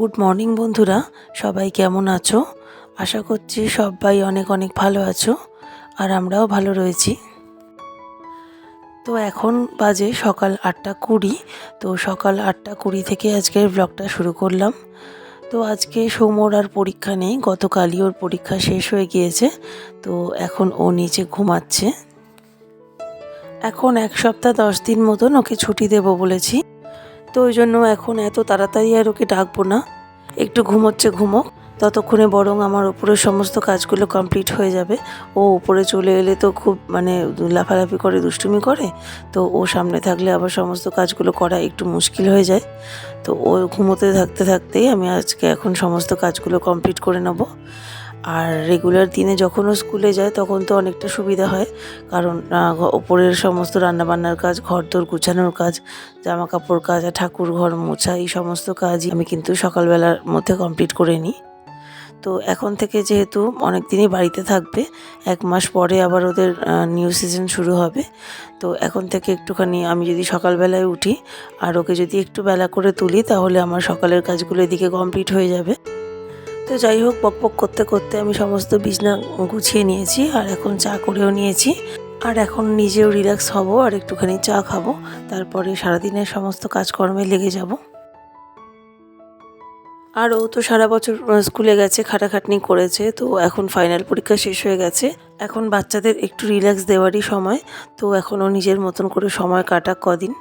Good morning বন্ধুরা। সবাই কেমন আছো? আশা করছি সবাই অনেক অনেক ভালো আছো, আর আমরাও ভালো রয়েছি। তো এখন বাজে সকাল আটটা কুড়ি। তো সকাল আটটা কুড়ি থেকে আজকের ব্লগটা শুরু করলাম। তো আজকে সৌমর আর পরীক্ষা নেই, গতকালই ওর পরীক্ষা শেষ হয়ে গিয়েছে। তো এখন ও নিচে ঘুমাচ্ছে। এখন এক সপ্তাহ দশ দিন মতন ওকে ছুটি দেবো বলেছি। তো ওই জন্য এখন এত তাড়াতাড়ি আর ওকে ডাকবো না। একটু ঘুমোচ্ছে, ঘুমোক। ততক্ষণে বরং আমার উপরে সমস্ত কাজগুলো কমপ্লিট হয়ে যাবে। ও উপরে চলে এলে তো খুব মানে লাফালাফি করে, দুষ্টুমি করে। তো ও সামনে থাকলে আবার সমস্ত কাজগুলো করা একটু মুশকিল হয়ে যায়। তো ও ঘুমোতে থাকতে থাকতেই আমি আজকে এখন সমস্ত কাজগুলো কমপ্লিট করে নেব। আর রেগুলার দিনে যখন ও স্কুলে যায়, তখন তো অনেকটা সুবিধা হয়। কারণ ওপরের সমস্ত রান্নাবান্নার কাজ ঘর দোর গুছানোর কাজ জামা কাপড় কাজ ঠাকুর ঘর মোছা, এই সমস্ত কাজই আমি কিন্তু সকালবেলার মধ্যে কমপ্লিট করে নিই। তো এখন থেকে যেহেতু অনেক দিনই বাড়িতে থাকবে, এক মাস পরে আবার ওদের নিউ সিজন শুরু হবে। তো এখন থেকে একটুখানি আমি যদি সকালবেলায় উঠি, আর ওকে যদি একটু বেলা করে তুলি, তাহলে আমার সকালের কাজগুলো এদিকে কমপ্লিট হয়ে যাবে। তো যাই হোক বকবক করতে করতে আমি সমস্ত বিছনা গুছিয়ে নিয়েছি আর এখন চা করেও নিয়েছি। আর এখন নিজেও রিল্যাক্স হব আর একটুখানি চা খাব। তারপরে সারাদিনের সমস্ত কাজকর্মে লেগে যাব। আর ও তো সারা বছর স্কুলে গেছে, খাটাখাটনি করেছে, তো এখন ফাইনাল পরীক্ষা শেষ হয়ে গেছে। এখন বাচ্চাদের একটু রিল্যাক্স দেওয়ারই সময়, তো এখন ও নিজের মতন করে সময় কাটাক কদিন।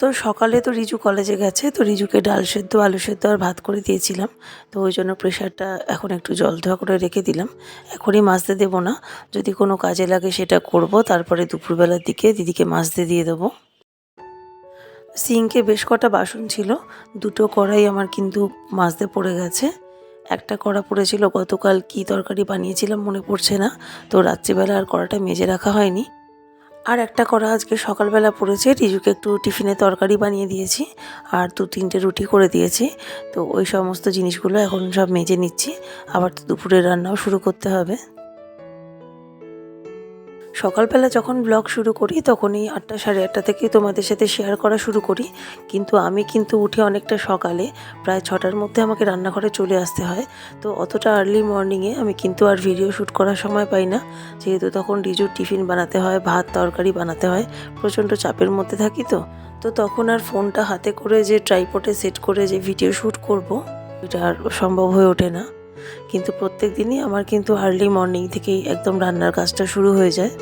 তো সকালে তো রিজু কলেজে গেছে, তো রিজুকে ডাল সেদ্ধ, আলু সেদ্ধ আর ভাত করে দিয়েছিলাম। তো ওই জন্য প্রেশারটা এখন একটু জল ধোয়া করে রেখে দিলাম। এখনই মাজতে দেবো না, যদি কোনো কাজে লাগে সেটা করব, তারপরে দুপুরবেলার দিকে দিদিকে মাজতে দিয়ে দেবো। সিঙ্কে বেশ কটা বাসন ছিল, দুটো কড়াই আমার কিন্তু মাজতে পড়ে গেছে। একটা কড়া পড়েছিল, গতকাল কি তরকারি বানিয়েছিলাম মনে পড়ছে না, তো রাত্রিবেলা আর কড়াটা মেজে রাখা হয়নি। আর একটা করা আজকে সকালবেলা পড়েছে। রিজুকে একটু টিফিনে তরকারি বানিয়ে দিয়েছি আর দু তিনটে রুটি করে দিয়েছি। তো ওই সমস্ত জিনিসগুলো এখন সব মেজে নিচ্ছি। আবার তো দুপুরের রান্নাও শুরু করতে হবে। সকালবেলা যখন ব্লগ শুরু করি, তখনই আটটা সাড়ে আটটা থেকে তোমাদের সাথে শেয়ার করা শুরু করি। কিন্তু আমি কিন্তু উঠে অনেকটা সকালে, প্রায় ছটার মধ্যে আমাকে রান্নাঘরে চলে আসতে হয়। তো অতটা আর্লি মর্নিংয়ে আমি কিন্তু আর ভিডিও শ্যুট করার সময় পাই না। যেহেতু তখন রিজুর টিফিন বানাতে হয়, ভাত, তরকারি বানাতে হয়, প্রচণ্ড চাপের মধ্যে থাকি তো। তো তখন আর ফোনটা হাতে করে যে ট্রাইপটে সেট করে যে ভিডিও শ্যুট করব, এটা আর সম্ভব হয়ে ওঠে না। কিন্তু প্রত্যেক দিনই আমার কিন্তু আর্লি মর্নিং থেকেই একদম রান্নার কাজটা শুরু হয়ে যায়।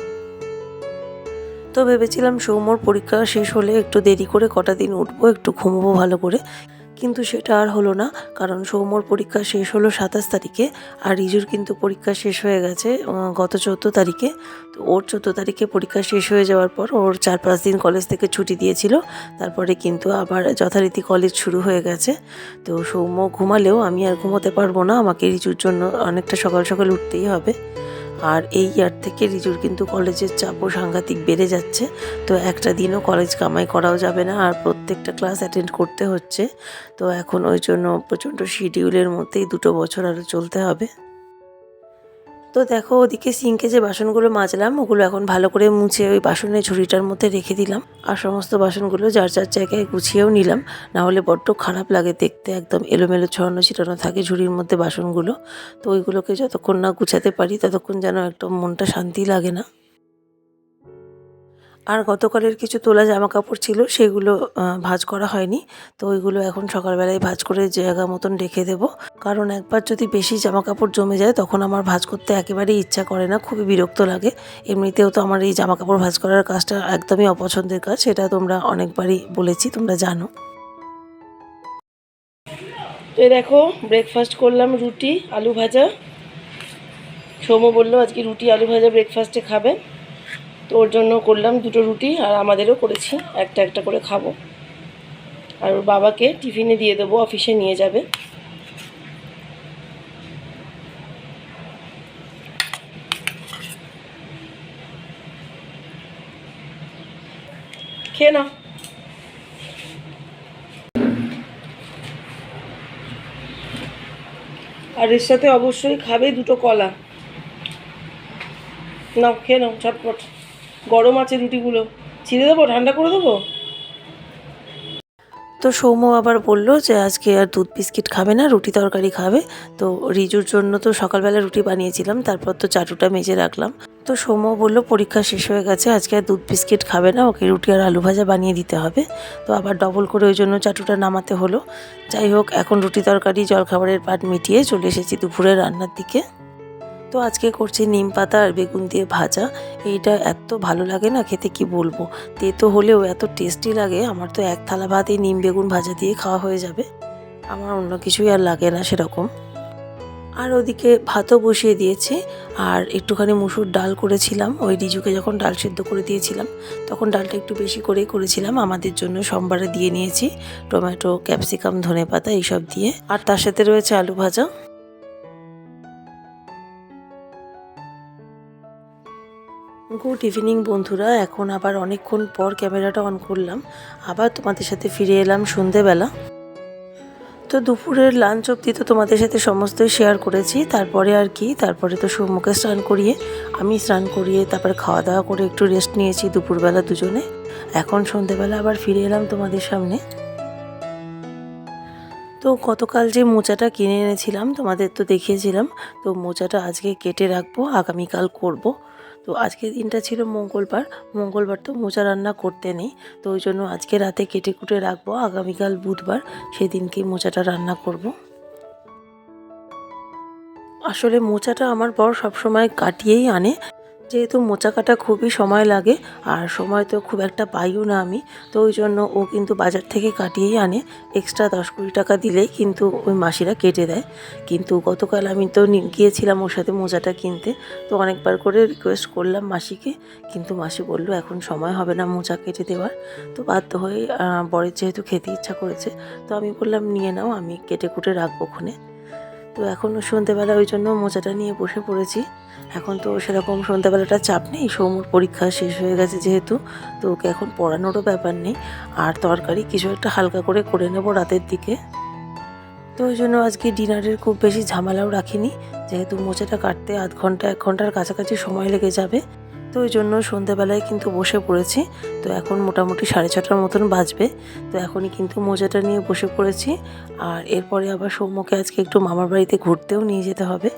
তো ভেবেছিলাম সৌম্যর পরীক্ষা শেষ হলে একটু দেরি করে কটা দিন উঠবো, একটু ঘুমবো ভালো করে। কিন্তু সেটা আর হলো না, কারণ সৌম্যর পরীক্ষা শেষ হলো সাতাশ তারিখে আর রিজুর কিন্তু পরীক্ষা শেষ হয়ে গেছে গত চৌদ্দ তারিখে। তো ওর চৌদ্দ তারিখে পরীক্ষা শেষ হয়ে যাওয়ার পর ওর চার পাঁচ দিন কলেজ থেকে ছুটি দিয়েছিল, তারপরে কিন্তু আবার যথারীতি কলেজ শুরু হয়ে গেছে। তো সৌম্য ঘুমালেও আমি আর ঘুমোতে পারব না, আমাকে রিজুর জন্য অনেকটা সকাল সকাল উঠতেই হবে। আর এই ইয়ার থেকে রিজুর কিন্তু কলেজের চাপও সাংঘাতিক বেড়ে যাচ্ছে। তো একটা দিনও কলেজ কামাই করাও যাবে না আর প্রত্যেকটা ক্লাস অ্যাটেন্ড করতে হচ্ছে। তো এখন ওই জন্য প্রচণ্ড শিডিউলের মধ্যেই দুটো বছর আরও চলতে হবে। তো দেখো, ওদিকে সিঙ্কে যে বাসনগুলো মাজলাম, ওগুলো এখন ভালো করে মুছে ওই বাসনের ঝুড়িটার মধ্যে রেখে দিলাম। আর সমস্ত বাসনগুলো যার যার জায়গায় গুছিয়েও নিলাম। না হলে বড্ড খারাপ লাগে দেখতে, একদম এলোমেলো ছড়ানো ছিটানো থাকে ঝুড়ির মধ্যে বাসনগুলো। তো ওইগুলোকে যতক্ষণ না গুছাতে পারি, ততক্ষণ যেন একদম মনটা শান্তি লাগে না। আর গতকালের কিছু তোলা জামা কাপড় ছিল, সেগুলো ভাজ করা হয়নি। তো ওইগুলো এখন সকালবেলায় ভাজ করে জায়গা মতন রেখে দেব। কারণ একবার যদি বেশি জামা কাপড় জমে যায়, তখন আমার ভাজ করতে একেবারেই ইচ্ছা করে না, খুবই বিরক্ত লাগে। এমনিতেও তো আমার এই জামা কাপড় ভাজ করার কাজটা একদমই অপছন্দের কাজ, সেটা তোমরা অনেকবারই বলেছি, তোমরা জানো। তো দেখো ব্রেকফাস্ট করলাম রুটি, আলু ভাজা। সৌম্য বলল, আজকে রুটি, আলু ভাজা ব্রেকফাস্টে খাবে। তো ওর জন্য করলাম দুটো রুটি আর আমাদেরও করেছি। একটা একটা করে খাব। আর ওর বাবাকে টিফিনে দিয়ে দেবো, অফিসে নিয়ে যাবে। খেয়ে নাও। আর এর সাথে অবশ্যই খাবে দুটো কলা। নাও, খেয়ে নাও, ঝটপট। গরম আছে রুটিগুলো। ছিঁড়ে দেবো, ঠান্ডা করে দেবো? তো সৌম্য আবার বলল যে আজকে আর দুধ বিস্কিট খাবে না, রুটি তরকারি খাবে। তো রিজুর জন্য তো সকালবেলা রুটি বানিয়েছিলাম, তারপর তো চাটুটা মেজে রাখলাম। তো সৌম্য বলল, পরীক্ষা শেষ হয়ে গেছে, আজকে আর দুধ বিস্কিট খাবে না, ওকে রুটি আর আলু ভাজা বানিয়ে দিতে হবে। তো আবার ডবল করে ওই জন্য চাটুটা নামাতে হলো। যাই হোক, এখন রুটি তরকারি, জলখাবারের পাট মিটিয়ে চলে এসেছি দুপুরের রান্নার দিকে। তো আজকে করছি নিম পাতা আর বেগুন দিয়ে ভাজা। এইটা এত ভালো লাগে না খেতে, কি বলব? তেতো হলেও এত টেস্টি লাগে, আমার তো এক থালা ভাত এই নিম বেগুন ভাজা দিয়ে খাওয়া হয়ে যাবে। আমার অন্য কিছুই আর লাগে না সেরকম। আর ওদিকে ভাতও বসিয়ে দিয়েছি, আর একটুখানি মুসুর ডাল করেছিলাম। ওই রিজুকে যখন ডাল সেদ্ধ করে দিয়েছিলাম, তখন ডালটা একটু বেশি করেই করেছিলাম। আমাদের জন্য সোমবারে দিয়ে নিয়েছি, টমেটো, ক্যাপসিকাম ধনে পাতা এইসব দিয়ে। আর তার সাথে রয়েছে আলু ভাজা। গুড ইভিনিং বন্ধুরা, এখন আবার অনেকক্ষণ পর ক্যামেরাটা অন করলাম। আবার তোমাদের সাথে ফিরে এলাম সন্ধেবেলা। তো দুপুরের লাঞ্চ অবধি তো তোমাদের সাথে সমস্তই শেয়ার করেছি। তারপরে আর কি, তারপরে তো সৌম্যকে স্নান করিয়ে, আমি স্নান করিয়ে তারপরে খাওয়া দাওয়া করে একটু রেস্ট নিয়েছি দুপুরবেলা দুজনে। এখন সন্ধেবেলা আবার ফিরে এলাম তোমাদের সামনে। তো গতকাল যে মোচাটা কিনে এনেছিলাম, তোমাদের তো দেখিয়েছিলাম, তো মোচাটা আজকে কেটে রাখব, আগামীকাল করব। তো আজকের দিনটা ছিল মঙ্গলবার। মঙ্গলবার তো মোচা রান্না করতে নেই, তো ওই জন্য আজকে রাতে কেটে কুটে রাখব। আগামীকাল বুধবার সেদিনকে মোচাটা রান্না করব। আসলে মোচাটা আমার বর সবসময় কাটিয়েই আনে। যেহেতু মোচা কাটা খুবই সময় লাগে আর সময় তো খুব একটা পাইও না আমি, তো ওই জন্য ও কিন্তু বাজার থেকে কাটিয়েই আনে। এক্সট্রা দশ কুড়ি টাকা দিলেই কিন্তু ওই মাসিরা কেটে দেয়। কিন্তু গতকাল আমি তো গিয়েছিলাম ওর সাথে মোজাটা কিনতে, তো অনেকবার করে রিকোয়েস্ট করলাম মাসিকে, কিন্তু মাসি বলল এখন সময় হবে না মোজা কেটে দেওয়ার। তো বাধ্য হয়ে বরের যেহেতু খেতে ইচ্ছা করেছে, তো আমি বললাম, নিয়ে নাও, আমি কেটে কুটে রাখব ওখানে তো এখনও সন্ধ্যেবেলা ওই জন্য মোজাটা নিয়ে বসে পড়েছি। এখন তো সেরকম সন্ধ্যাবেলাটা চাপ নেই, সৌমুর পরীক্ষা শেষ হয়ে গেছে যেহেতু, তো ওকে এখন পড়ানোরও ব্যাপার নেই। আর তরকারি কিছু একটা হালকা করে করে নেব রাতের দিকে। তো ওই জন্য আজকে ডিনারের খুব বেশি ঝামেলাও রাখিনি। যেহেতু মোচাটা কাটতে আধ ঘণ্টা, এক ঘণ্টার কাছাকাছি সময় লেগে যাবে তো ওই জন্য সন্ধ্যাবেলায় কিন্তু বসে পড়েছি। তো এখন মোটামুটি সাড়ে ছটার মতন বাজবে। তো এখনই কিন্তু মোজাটা নিয়ে বসে পড়েছি। আর এরপরে আবার সৌম্যকে আজকে একটু মামার বাড়িতে ঘুরতেও নিয়ে যেতে হবে।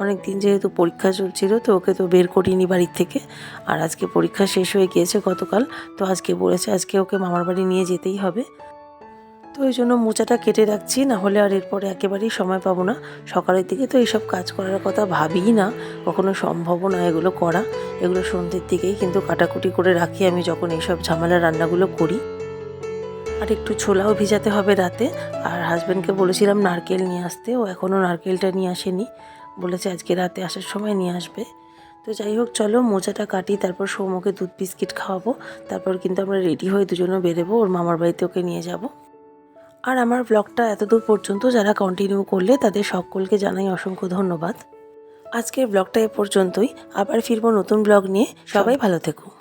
অনেক দিন যেহেতু পরীক্ষা চলছিল, তো ওকে তো বের করিনি বাড়ির থেকে। আর আজকে পরীক্ষা শেষ হয়ে গিয়েছে গতকাল। তো আজকে বলেছে আজকে ওকে মামার বাড়ি নিয়ে যেতেই হবে। তো ওই জন্য মোচাটা কেটে রাখছি না হলে আর এরপরে একেবারেই সময় পাবো না। সকালের দিকে তো এইসব কাজ করার কথা ভাবিই না, কখনো সম্ভবও না এগুলো করা। এগুলো সন্ধ্যের দিকেই কিন্তু কাটাকুটি করে রাখি আমি যখন এইসব ঝামেলা রান্নাগুলো করি। আর একটু ছোলাও ভিজাতে হবে রাতে। আর হাজব্যান্ডকে বলেছিলাম নারকেল নিয়ে আসতে, ও এখনও নারকেলটা নিয়ে আসেনি। বলেছে আজকে রাতে আসার সময় নিয়ে আসবে। তো যাই হোক, চলো মোচাটা কাটি, তারপর সৌমকে দুধ বিস্কিট খাওয়াবো। তারপর কিন্তু আমরা রেডি হয়ে দুজনে বেরোবো, ওর মামার বাড়িতে ওকে নিয়ে যাব। আর আমার ব্লগটা এতদূর পর্যন্ত যারা কন্টিনিউ করলে তাদের সকলকে জানাই অসংখ্য ধন্যবাদ। আজকের ব্লগটা এ পর্যন্তই। আবার ফিরবো নতুন ব্লগ নিয়ে। সবাই ভালো থেকো।